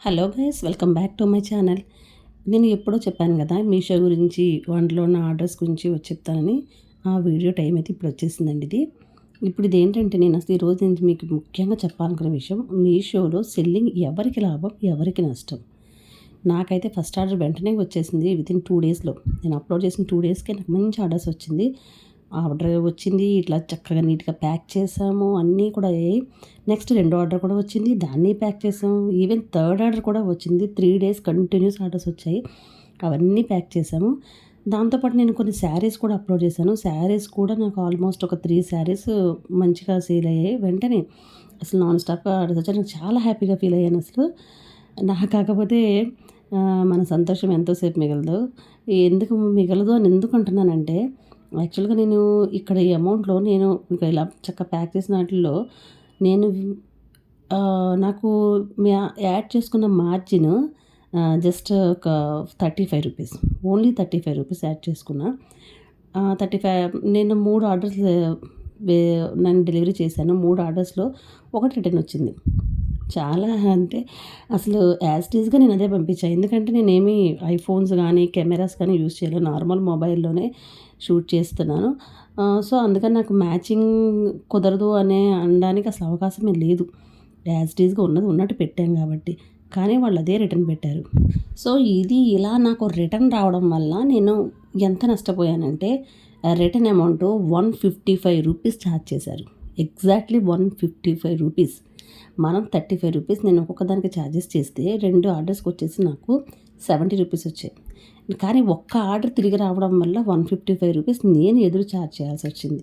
Hello guys welcome back to my channel. నేను ఎప్పుడో చెప్పాను కదా మీషో గురించి వంటలో ఉన్న ఆర్డర్స్ గురించి వచ్చి చెప్తానని ఆ వీడియో టైం అయితే ఇప్పుడు వచ్చేసిందండి ఇది. ఇప్పుడు ఇది ఏంటంటే నేను అసలు ఈరోజు నుంచి మీకు ముఖ్యంగా చెప్పాలనుకున్న విషయం మీషోలో సెల్లింగ్ ఎవరికి లాభం ఎవరికి నష్టం? నాకైతే ఫస్ట్ ఆర్డర్ వెంటనే వచ్చేసింది వితిన్ టూ డేస్లో నేను అప్లోడ్ చేసిన టూ డేస్కే నాకు మంచి ఆర్డర్స్ వచ్చింది. ఆర్డర్ వచ్చింది. ఇట్లా చక్కగా నీట్గా ప్యాక్ చేసాము. అన్నీ కూడా అయ్యాయి. నెక్స్ట్ రెండో ఆర్డర్ కూడా వచ్చింది. దాన్ని ప్యాక్ చేసాము. ఈవెన్ థర్డ్ ఆర్డర్ కూడా వచ్చింది. త్రీ డేస్ కంటిన్యూస్ ఆర్డర్స్ వచ్చాయి. అవన్నీ ప్యాక్ చేసాము. దాంతోపాటు నేను కొన్ని శారీస్ కూడా అప్లోడ్ చేశాను. శారీస్ కూడా నాకు ఆల్మోస్ట్ ఒక త్రీ శారీస్ మంచిగా సేల్ అయ్యాయి. వెంటనే అసలు నాన్ స్టాప్ ఆర్డర్స్ వచ్చాయి. నాకు చాలా హ్యాపీగా ఫీల్ అయ్యాను అసలు. నాకు కాకపోతే మన సంతోషం ఎంతోసేపు మిగలదు. ఎందుకు మిగలదు అని ఎందుకు అంటున్నానంటే యాక్చువల్గా నేను ఇక్కడ ఈ అమౌంట్లో నేను ఇంకా ఇలా చక్కగా ప్యాక్ చేసిన వాటిల్లో నేను నాకు యాడ్ చేసుకున్న మార్జిన్ జస్ట్ ఒక thirty five rupees. Only thirty five rupees add చేసుకున్నా. థర్టీ ఫైవ్ నేను మూడు ఆర్డర్స్ నేను డెలివరీ చేశాను. మూడు ఆర్డర్స్లో ఒకటి రిటర్న్ వచ్చింది. చాలా అంటే అసలు యాజ్టీజ్గా నేను అదే పంపించాను ఎందుకంటే నేనేమి ఐఫోన్స్ కానీ కెమెరాస్ కానీ యూజ్ చేయలేదు. నార్మల్ మొబైల్లోనే షూట్ చేస్తున్నాను. సో అందుకని నాకు మ్యాచింగ్ కుదరదు అనే అనడానికి అసలు అవకాశమే లేదు. యాజ్టీజ్గా ఉన్నది ఉన్నట్టు పెట్టాం కాబట్టి. కానీ వాళ్ళు అదే రిటర్న్ పెట్టారు. సో ఇది ఇలా నాకు రిటర్న్ రావడం వల్ల నేను ఎంత నష్టపోయానంటే return amount one fifty five rupees charge చేశారు. Exactly one fifty five rupees మనం థర్టీ ఫైవ్ రూపీస్ నేను ఒక్కొక్క దానికి ఛార్జెస్ చేస్తే రెండు ఆర్డర్స్కి వచ్చేసి నాకు సెవెంటీ రూపీస్ వచ్చాయి. కానీ ఒక్క ఆర్డర్ తిరిగి రావడం వల్ల వన్ ఫిఫ్టీ ఫైవ్ రూపీస్ నేను ఎదురు ఛార్జ్ చేయాల్సి వచ్చింది.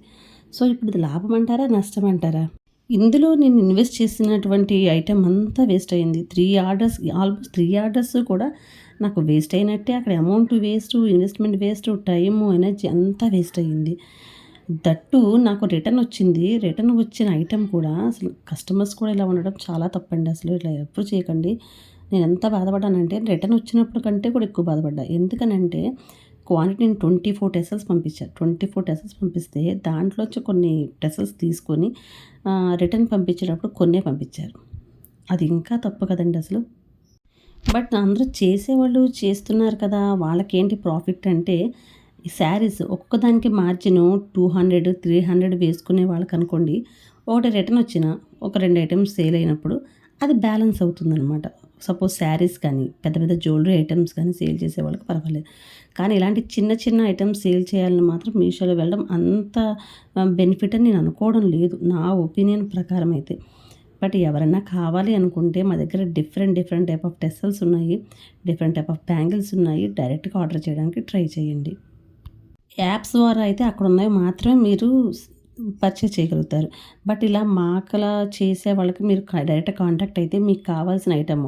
సో ఇప్పుడు ఇది లాభం అంటారా నష్టం అంటారా? ఇందులో నేను ఇన్వెస్ట్ చేసినటువంటి ఐటెం అంతా వేస్ట్ అయింది. Three orders almost three orders కూడా నాకు వేస్ట్ అయినట్టే. అక్కడ amount waste investment waste time energy అంతా వేస్ట్ అయ్యింది దట్టు నాకు రిటర్న్ వచ్చింది. రిటర్న్ వచ్చిన ఐటెం కూడా అసలు కస్టమర్స్ కూడా ఇలా ఉండడం చాలా తప్పండి. అసలు ఇట్లా ఎప్పుడు చేయకండి. నేను ఎంత బాధపడ్డానంటే రిటర్న్ వచ్చినప్పుడు కంటే కూడా ఎక్కువ బాధపడ్డా. ఎందుకనంటే క్వాంటిటీ నేను ట్వంటీ ఫోర్ టెసల్స్ పంపించాను ట్వంటీ ఫోర్ టెసల్స్ పంపిస్తే దాంట్లో వచ్చి కొన్ని టెసల్స్ తీసుకొని రిటర్న్ పంపించేటప్పుడు కొన్నే పంపించారు. అది ఇంకా తప్పు కదండి అసలు. బట్ అందరూ చేసేవాళ్ళు చేస్తున్నారు కదా వాళ్ళకేంటి ప్రాఫిట్ అంటే ఈ శారీస్ ఒక్కదానికి margin two hundred three hundred వేసుకునే వాళ్ళకి అనుకోండి ఒకటి రిటర్న్ వచ్చిన ఒక రెండు ఐటమ్స్ సేల్ అయినప్పుడు అది బ్యాలెన్స్ అవుతుందన్నమాట. సపోజ్ శారీస్ కానీ పెద్ద పెద్ద జ్యువెలరీ ఐటమ్స్ కానీ సేల్ చేసే వాళ్ళకి పర్వాలేదు. కానీ ఇలాంటి చిన్న చిన్న ఐటమ్స్ సేల్ చేయాలని మాత్రం మీషోలో వెళ్ళడం అంత బెనిఫిట్ అని నేను అనుకోవడం లేదు నా ఒపీనియన్ ప్రకారం అయితే. బట్ ఎవరైనా కావాలి అనుకుంటే మా దగ్గర different different type of tassels ఉన్నాయి డిఫరెంట్ టైప్ ఆఫ్ బ్యాంగిల్స్ ఉన్నాయి డైరెక్ట్గా ఆర్డర్ చేయడానికి ట్రై చేయండి. యాప్స్ ద్వారా అయితే అక్కడ ఉన్నవి మాత్రమే మీరు పర్చేస్ చేయగలుగుతారు. బట్ ఇలా మాకలా చేసే వాళ్ళకి మీరు డైరెక్ట్ కాంటాక్ట్ అయితే మీకు కావాల్సిన ఐటమ్.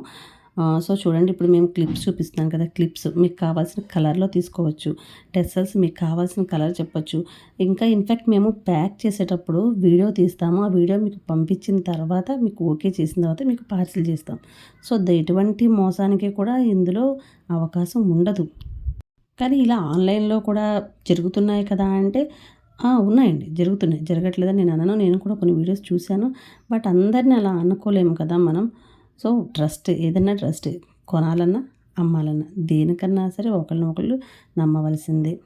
సో చూడండి ఇప్పుడు మేము క్లిప్స్ చూపిస్తున్నాం కదా క్లిప్స్. మీకు కావాల్సిన కలర్లో తీసుకోవచ్చు. టెసల్స్ మీకు కావాల్సిన కలర్ చెప్పొచ్చు. ఇంకా ఇన్ఫ్యాక్ట్ మేము ప్యాక్ చేసేటప్పుడు వీడియో తీస్తాము. ఆ వీడియో మీకు పంపించిన తర్వాత మీకు ఓకే చేసిన తర్వాత మీకు పార్సిల్ చేస్తాం. సో ఎటువంటి మోసానికి కూడా ఇందులో అవకాశం ఉండదు. కానీ ఇలా ఆన్లైన్లో కూడా జరుగుతున్నాయి కదా అంటే ఉన్నాయండి. జరుగుతున్నాయి. జరగట్లేదని నేను అనను. నేను కూడా కొన్ని వీడియోస్ చూశాను. బట్ అందరిని అలా అనుకోలేము కదా మనం. సో ట్రస్ట్ ఏదైనా ట్రస్ట్ కొనాలన్నా అమ్మాలన్నా దేనికన్నా సరే ఒకళ్ళు నమ్మవలసిందే.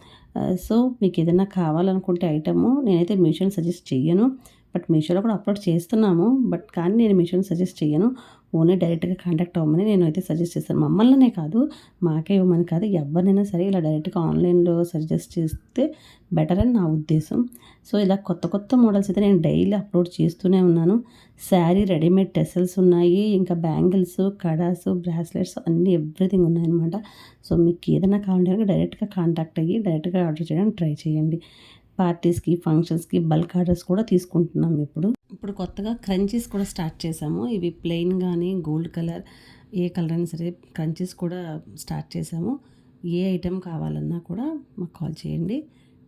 సో మీకు ఏదైనా కావాలనుకుంటే ఐటము నేనైతే మీషోని సజెస్ట్ చెయ్యను. బట్ మీషోలో కూడా అప్లోడ్ చేస్తున్నాము. బట్ కానీ నేను మీషోని సజెస్ట్ చేయను ఓన్లీ డైరెక్ట్గా కాంటాక్ట్ అవ్వమని నేను అయితే సజెస్ట్ చేస్తాను. మమ్మల్నే కాదు మాకే ఇవ్వమని కాదు ఎవరినైనా సరే ఇలా డైరెక్ట్గా ఆన్లైన్లో సజెస్ట్ చేస్తే బెటర్ అని నా ఉద్దేశం. సో ఇలా కొత్త కొత్త మోడల్స్ అయితే నేను డైలీ అప్లోడ్ చేస్తూనే ఉన్నాను. శారీ రెడీమేడ్ టెసల్స్ ఉన్నాయి. ఇంకా బ్యాంగిల్స్ కడాస్ బ్రాస్లెట్స్ అన్నీ ఎవ్రీథింగ్ ఉన్నాయన్నమాట. సో మీకు ఏదైనా కావాలంటే డైరెక్ట్గా కాంటాక్ట్ అయ్యి డైరెక్ట్గా ఆర్డర్ చేయడానికి ట్రై చేయండి. పార్టీస్కి ఫంక్షన్స్కి బల్క్ ఆర్డర్స్ కూడా తీసుకుంటున్నాం ఇప్పుడు. ఇప్పుడు కొత్తగా క్రంచీస్ కూడా స్టార్ట్ చేసాము ఇవి ప్లెయిన్ కానీ గోల్డ్ కలర్ ఏ కలర్ అయినా సరే క్రంచీస్ కూడా స్టార్ట్ చేసాము ఏ ఐటెం కావాలన్నా కూడా మాకు కాల్ చేయండి.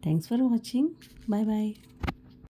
Thanks for watching. Bye bye